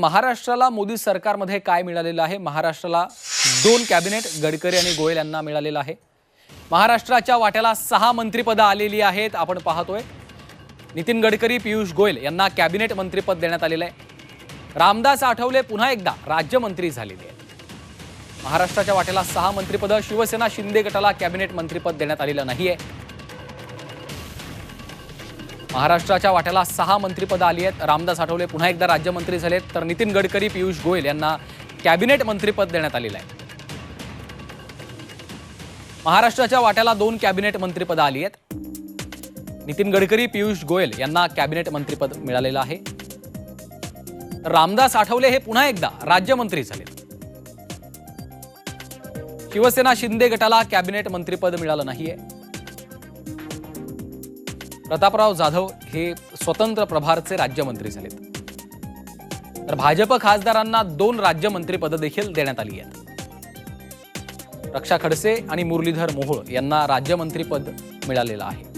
महाराष्ट्राला मोदी सरकारमध्ये काय मिळालेलं आहे? महाराष्ट्राला दोन कॅबिनेट गडकरी आणि गोयल यांना मिळालेलं आहे. महाराष्ट्राच्या वाट्याला सहा मंत्रिपदं आलेली आहेत आपण पाहतोय. नितीन गडकरी पियुष गोयल यांना कॅबिनेट मंत्रिपद देण्यात आलेलं आहे. रामदास आठवले पुन्हा एकदा राज्यमंत्री झालेले आहेत. महाराष्ट्राच्या वाट्याला सहा मंत्रिपदं शिवसेना शिंदे गटाला कॅबिनेट मंत्रिपद देण्यात आलेलं नाही आहे महाराष्ट्राच्या वाट्याला सहा मंत्रिपदं आली आहेत. रामदास आठवले पुन्हा एकदा राज्यमंत्री झालेत. तर नितीन गडकरी पियुष गोयल यांना कॅबिनेट मंत्रिपद देण्यात आलेलं आहे. महाराष्ट्राच्या वाट्याला दोन कॅबिनेट मंत्रिपदं आली आहेत. नितीन गडकरी पियुष गोयल यांना कॅबिनेट मंत्रिपद मिळालेलं आहे. रामदास आठवले हे पुन्हा एकदा राज्यमंत्री झाले शिवसेना शिंदे गटाला कॅबिनेट मंत्रिपद मिळालं नाहीये. प्रतापराव जाधव हे स्वतंत्र प्रभारचे राज्यमंत्री झालेत. तर भाजप खासदारांना दोन राज्यमंत्रीपदं देखील देण्यात आली आहेत. रक्षा खडसे आणि मुरलीधर मोहोळ यांना राज्यमंत्रीपद मिळालेलं आहे.